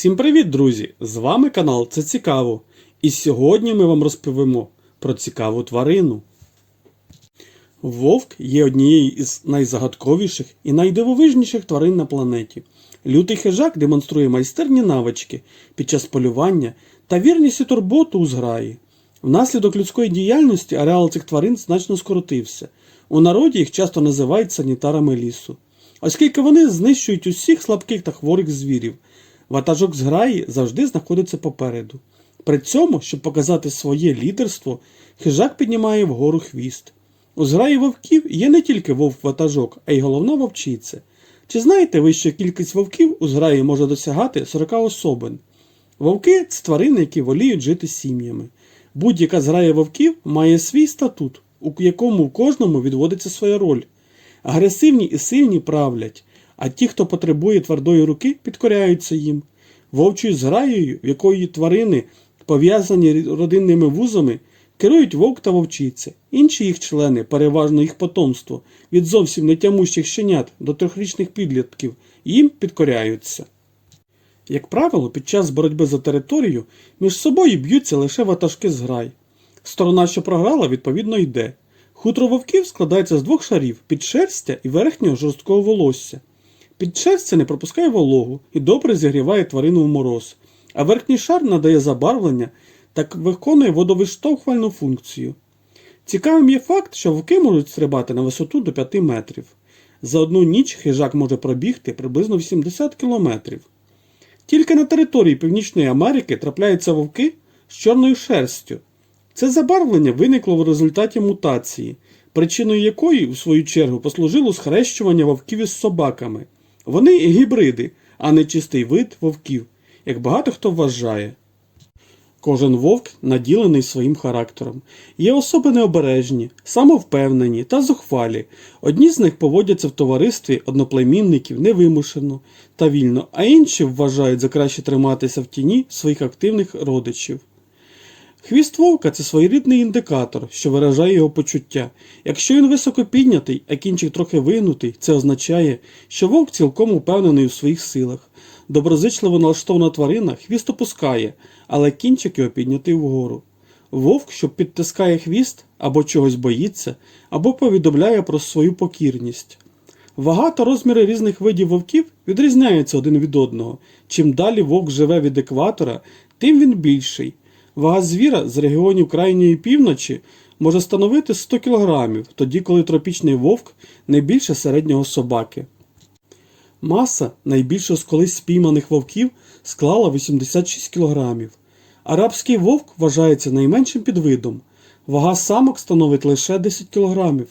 Всім привіт, друзі! З вами канал Це Цікаво. І сьогодні ми вам розповімо про цікаву тварину. Вовк є однією із найзагадковіших і найдивовижніших тварин на планеті. Лютий хижак демонструє майстерні навички під час полювання та вірність і турботу у зграї. Внаслідок людської діяльності ареал цих тварин значно скоротився. У народі їх часто називають санітарами лісу, оскільки вони знищують усіх слабких та хворих звірів. Ватажок зграї завжди знаходиться попереду. При цьому, щоб показати своє лідерство, хижак піднімає вгору хвіст. У зграї вовків є не тільки вовк-ватажок, а й головна вовчиця. Чи знаєте ви, що кількість вовків у зграї може досягати 40 особин? Вовки це тварини, які воліють жити сім'ями. Будь-яка зграя вовків має свій статут, у якому кожному відводиться своя роль. Агресивні і сильні правлять, а ті, хто потребує твердої руки, підкоряються їм. Вовчою зграєю, в якої тварини пов'язані родинними вузами, керують вовк та вовчиця. Інші їх члени, переважно їх потомство, від зовсім нетямущих щенят до трьохрічних підлітків, їм підкоряються. Як правило, під час боротьби за територію між собою б'ються лише ватажки зграй. Сторона, що програла, відповідно йде. Хутро вовків складається з двох шарів підшерстя і верхнього жорсткого волосся. Підшерстя не пропускає вологу і добре зігріває тварину в мороз, а верхній шар надає забарвлення та виконує водовиштовхувальну функцію. Цікавим є факт, що вовки можуть стрибати на висоту до 5 метрів. За одну ніч хижак може пробігти приблизно 80 кілометрів. Тільки на території Північної Америки трапляються вовки з чорною шерстю. Це забарвлення виникло в результаті мутації, причиною якої, в свою чергу, послужило схрещування вовків із собаками. Вони гібриди, а не чистий вид вовків, як багато хто вважає. Кожен вовк наділений своїм характером. Є особи необережні, самовпевнені та зухвалі. Одні з них поводяться в товаристві одноплемінників невимушено та вільно, а інші вважають за краще триматися в тіні своїх активних родичів. Хвіст вовка це своєрідний індикатор, що виражає його почуття. Якщо він високо піднятий, а кінчик трохи вигнутий, це означає, що вовк цілком упевнений у своїх силах. Доброзичливо налаштована тварина хвіст опускає, але кінчик його піднятий вгору. Вовк, що підтискає хвіст, або чогось боїться, або повідомляє про свою покірність. Вага та розміри різних видів вовків відрізняються один від одного. Чим далі вовк живе від екватора, тим він більший. Вага звіра з регіонів крайньої півночі може становити 100 кг, тоді коли тропічний вовк не більше середнього собаки. Маса найбільшого з колись спійманих вовків склала 86 кг. Арабський вовк вважається найменшим підвидом. Вага самок становить лише 10 кг.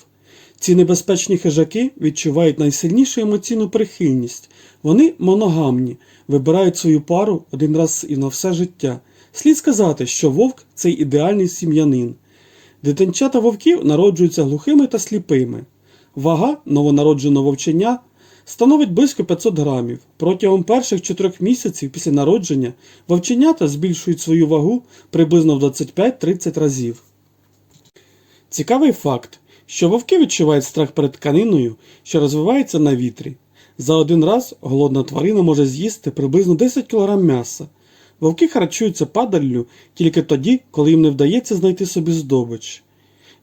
Ці небезпечні хижаки відчувають найсильнішу емоційну прихильність. Вони моногамні, вибирають свою пару один раз і на все життя. Слід сказати, що вовк це ідеальний сім'янин. Дитинчата вовків народжуються глухими та сліпими. Вага новонародженого вовчення становить близько 500 грамів. Протягом перших 4 місяців після народження вовченята збільшують свою вагу приблизно в 25-30 разів. Цікавий факт, що вовки відчувають страх перед тканиною, що розвивається на вітрі. За один раз голодна тварина може з'їсти приблизно 10 кг м'яса. Вовки харчуються падаллю тільки тоді, коли їм не вдається знайти собі здобич.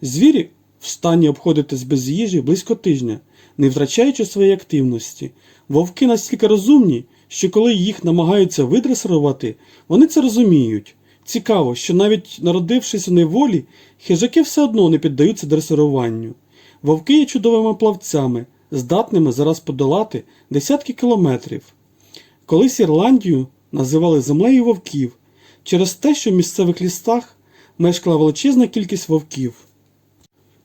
Звірі в стані обходитись без їжі близько тижня, не втрачаючи своєї активності. Вовки настільки розумні, що коли їх намагаються видресирувати, вони це розуміють. Цікаво, що навіть народившись у неволі, хижаки все одно не піддаються дресируванню. Вовки є чудовими плавцями, здатними зараз подолати десятки кілометрів. Колись Ірландію називали землею вовків через те, що в місцевих лістах мешкала величезна кількість вовків.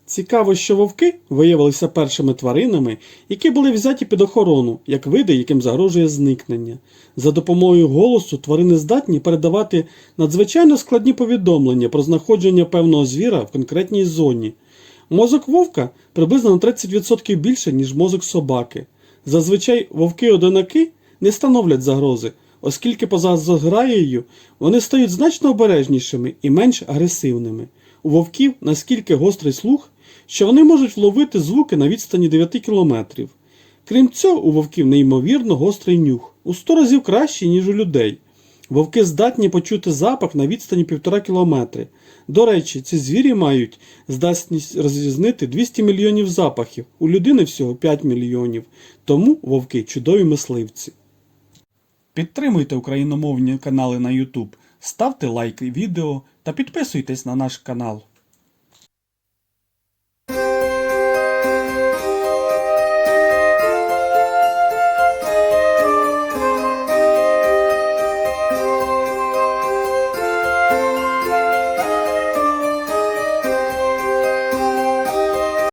Цікаво, що вовки виявилися першими тваринами, які були взяті під охорону, як види, яким загрожує зникнення. За допомогою голосу тварини здатні передавати надзвичайно складні повідомлення про знаходження певного звіра в конкретній зоні. Мозок вовка приблизно на 30% більше, ніж мозок собаки. Зазвичай вовки-одинаки не становлять загрози, оскільки поза зграєю вони стають значно обережнішими і менш агресивними. У вовків наскільки гострий слух, що вони можуть вловити звуки на відстані 9 кілометрів. Крім цього, у вовків неймовірно гострий нюх. у 100 разів кращі, ніж у людей. Вовки здатні почути запах на відстані півтора кілометри. До речі, ці звірі мають здатність розрізнити 200 мільйонів запахів, у людини всього 5 мільйонів. Тому вовки чудові мисливці. Підтримуйте україномовні канали на YouTube, ставте лайки відео та підписуйтесь на наш канал.